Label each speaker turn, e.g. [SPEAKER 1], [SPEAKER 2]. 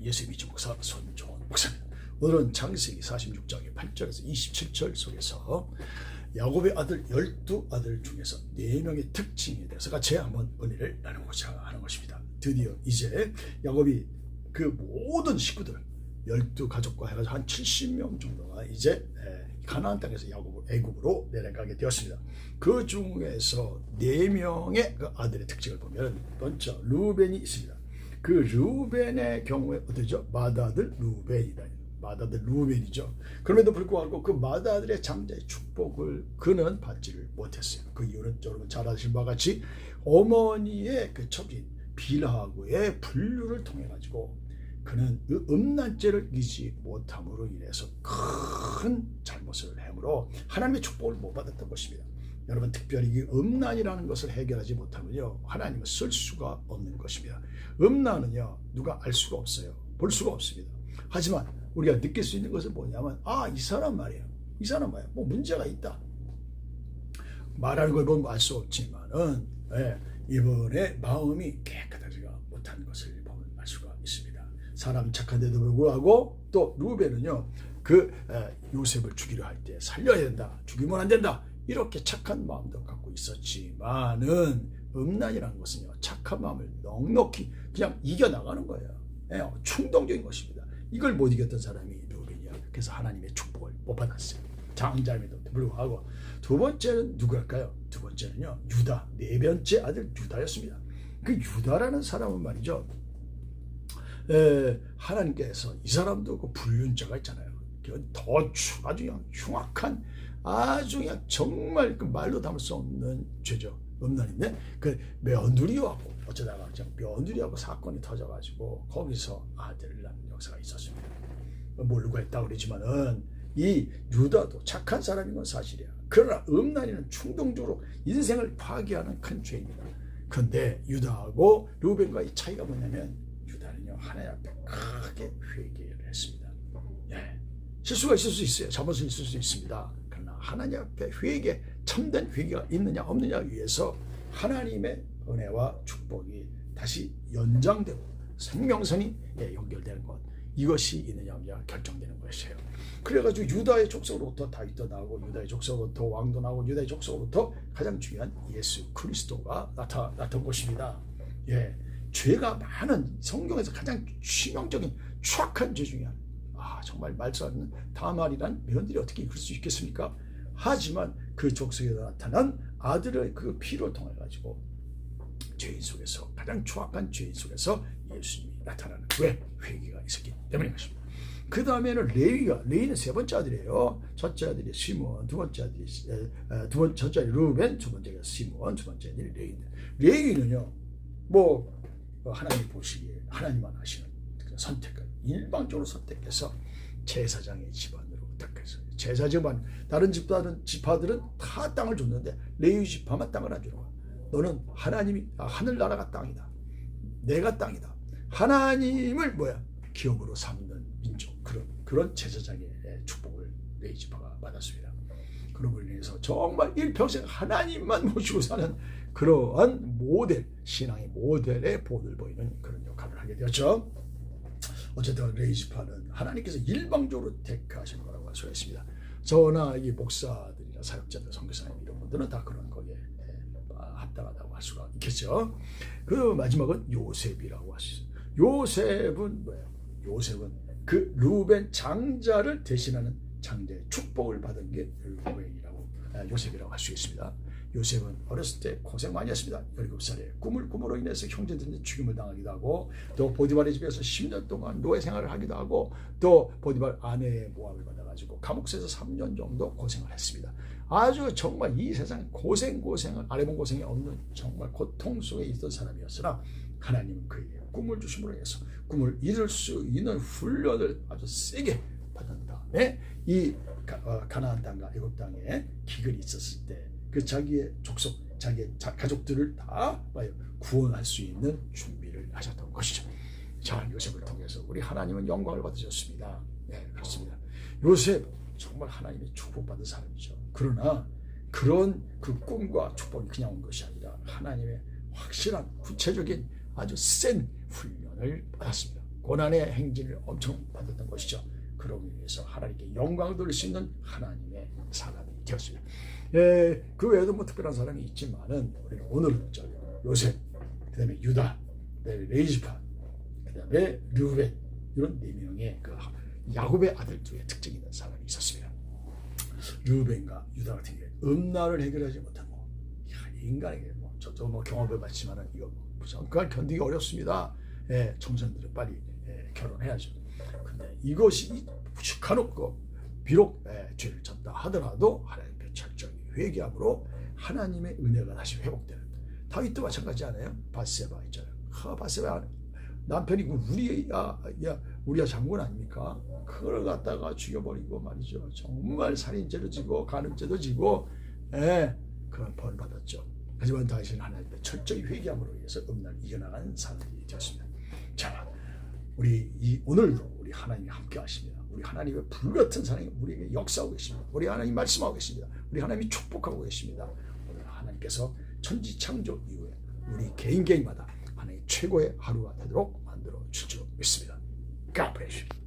[SPEAKER 1] 예수미주 목사 손종원 목사입니다. 오늘은 창세기 46장의 8절에서 27절 속에서 야곱의 아들 열두 아들 중에서 네 명의 특징에 대해서 같이 한번 은혜를 나누고자 하는 것입니다. 드디어 이제 야곱이 그 모든 식구들 열두 가족과 해가지고 한 70명 정도가 이제 가나안 땅에서 야곱을 애굽으로 내려가게 되었습니다. 그 중에서 네 명의 그 아들의 특징을 보면 먼저 루벤이 있습니다. 그 루벤의 경우에 어떠죠? 마다들 루벤이다. 마다들 루벤이죠. 그럼에도 불구하고 그 마다들의 장자의 축복을 그는 받지를 못했어요. 그 이유는 여러분 잘 아시는 바와 같이 어머니의 그 첩인 빌하고의 분류를 통해 가지고 그는 그 음란죄를 이기지 못함으로 인해서 큰 잘못을 해므로 하나님의 축복을 못 받았던 것입니다. 여러분 특별히 이 음란이라는 것을 해결하지 못하면요 하나님을 쓸 수가 없는 것입니다. 음란은요 누가 알 수가 없어요. 볼 수가 없습니다. 하지만 우리가 느낄 수 있는 것은 뭐냐면 아 이 사람 말이에요. 이 사람 말이야. 뭐 문제가 있다. 말하는 걸 보면 알 수 없지만은 예, 이분의 마음이 깨끗하지가 못한 것을 보면 알 수가 있습니다. 사람 착한데도 불구하고 또 루벤은요 그 요셉을 죽이려 할 때 살려야 된다. 죽이면 안 된다. 이렇게 착한 마음도 갖고 있었지만은 음란이라는 것은요 착한 마음을 넉넉히 그냥 이겨나가는 거예요. 예, 충동적인 것입니다. 이걸 못 이겼던 사람이 루벤이야. 그래서 하나님의 축복을 못 받았어요. 장자임에도 불구하고 두 번째는 누구일까요? 두 번째는요 유다 네 번째 아들 유다였습니다. 그 유다라는 사람은 말이죠. 에, 하나님께서 이 사람도 그 불륜자가 있잖아요. 더 아주 흉악한 아주 그냥 정말 그 말로 담을 수 없는 죄죠. 음란인데 그 며느리하고 어쩌다가 그냥 며느리하고 사건이 터져가지고 거기서 아들을 낳는 역사가 있었습니다. 모르고 했다 그러지만은 이 유다도 착한 사람인 건 사실이야. 그러나 음란이는 충동적으로 인생을 파괴하는 큰 죄입니다. 그런데 유다하고 루벤과의 차이가 뭐냐면 유다는요 하나님 앞에 크게 회개를 했습니다. 예. 실수가 있을 수 있어요. 잘못이 있을 수 있습니다. 그러나 하나님 앞에 회개, 참된 회개가 있느냐 없느냐 위해서 하나님의 은혜와 축복이 다시 연장되고 생명선이 예, 연결되는 것 이것이 있느냐 없느냐 결정되는 것이에요. 그래가지고 유다의 족속으로부터 다윗도 나오고 유다의 족속으로부터 왕도 나오고 유다의 족속으로부터 가장 중요한 예수 그리스도가 나타 나타난 것입니다. 예, 죄가 많은 성경에서 가장 치명적인 추악한 죄 중에 하나. 아 정말 말수 없는 다말이란 며느리 어떻게 그럴 수 있겠습니까? 하지만 그 족속에 나타난 아들의 그 피를 통해 가지고 죄인 속에서 가장 추악한 죄인 속에서 예수님이 나타나는 왜 회개가 있었기 때문인 것입니다. 그 다음에는 레위가 레위는 세 번째 아들이에요. 첫째 아들이 시몬, 두 번째 아들이 두 번째 첫째 아들이 루벤, 두 번째가 시몬, 두 번째 아들이 레위인데 레위는요 뭐 하나님 보시기에 하나님만 하시는 선택을 일방적으로 선택해서 제사장의 집안으로 택했어요. 제사 집안 다른 집들은 지파들은 다 땅을 줬는데 레위 지파만 땅을 안 주는 거야. 너는 하나님이 아, 하늘나라가 땅이다. 내가 땅이다. 하나님을 뭐야 기업으로 삼는 민족 그런 그런 제사장의 축복을 레위 지파가 받았습니다. 그런 인해서 정말 일평생 하나님만 모시고 사는 그러한 모델 신앙의 모델의 본을 보이는 그런 역할을 하게 되었죠. 어쨌든 레이지파는 하나님께서 일방적으로 택하신 거라고 할 수가 있습니다. 저나 이 목사들이나 사역자들, 선교사님 이런 분들은 다 그런 거기에 합당하다고 할 수가 있겠죠. 그 마지막은 요셉이라고 있어요. 요셉은 뭐예요? 요셉은 그 루벤 장자를 대신하는 장자의 축복을 받은 게 루벤이라고 요셉이라고 할 수 있습니다. 요셉은 어렸을 때 고생 많이 했습니다. 17살에 꿈을 꿈으로 인해서 형제들한테 죽임을 당하기도 하고 또 보디발의 집에서 10년 동안 노예 생활을 하기도 하고 또 보디발 아내의 모함을 받아가지고 감옥에서 3년 정도 고생을 했습니다. 아주 정말 이 세상 고생 고생을 아래본 고생이 없는 정말 고통 속에 있던 사람이었으나 하나님은 그에게 꿈을 주심으로 해서 꿈을 이룰 수 있는 훈련을 아주 세게 받은 다음에 이 어, 가나안 땅과 애굽 땅에 기근이 있었을 때 그 자기의 족속, 자기의 가족들을 다 구원할 수 있는 준비를 하셨던 것이죠. 자, 요셉을 통해서 우리 하나님은 영광을 받으셨습니다. 네, 그렇습니다. 요셉 정말 하나님의 축복받은 사람이죠. 그러나 그런 그 꿈과 축복이 그냥 온 것이 아니라 하나님의 확실한 구체적인 아주 센 훈련을 받았습니다. 고난의 행진을 엄청 받았던 것이죠. 그러기 위해서 하나님께 영광을 돌릴 수 있는 하나님의 사람이 되었습니다. 예, 그 외에도 뭐 특별한 사람이 있지만은 우리는 오늘은 저 요셉, 그다음에 유다, 그다음에 레이지파, 그다음에 르벤 이런 네 명의 그 야곱의 아들 중에 특징 있는 사람이 있었습니다. 르벤과 유다 같은 경우에 음란을 해결하지 못하고 야, 인간에게 뭐 저도 뭐 경험해 봤지만은 이거 뭐 잠깐 견디기 어렵습니다. 예, 청년들은 빨리 예, 결혼해야죠. 근데 이것이 간혹 비록 예, 죄를 졌다 하더라도 철저히 회개함으로 하나님의 은혜가 다시 회복되는 다윗도 마찬가지 않아요? 바세바 있잖아요. 하, 바세바 남편이 그 우리야 야 우리야 장군 아닙니까? 그걸 갖다가 죽여버리고 말이죠. 정말 살인죄도 지고 간음죄도 지고 예, 그런 벌 받았죠. 하지만 다윗은 하나님께 철저히 회개함으로 인해서 음란을 이겨나간 사람들이 되었습니다. 자, 우리 이 오늘도 우리 하나님이 함께 하십니다. 우리 하나님의 불같은 사랑이 우리에게 역사하고 계십니다. 우리 하나님 말씀하고 계십니다. 우리 하나님이 축복하고 계십니다. 오늘 하나님께서 천지 창조 이후에 우리 개인 개인마다 하나님 최고의 하루가 되도록 만들어 주실 줄 믿습니다. God bless you.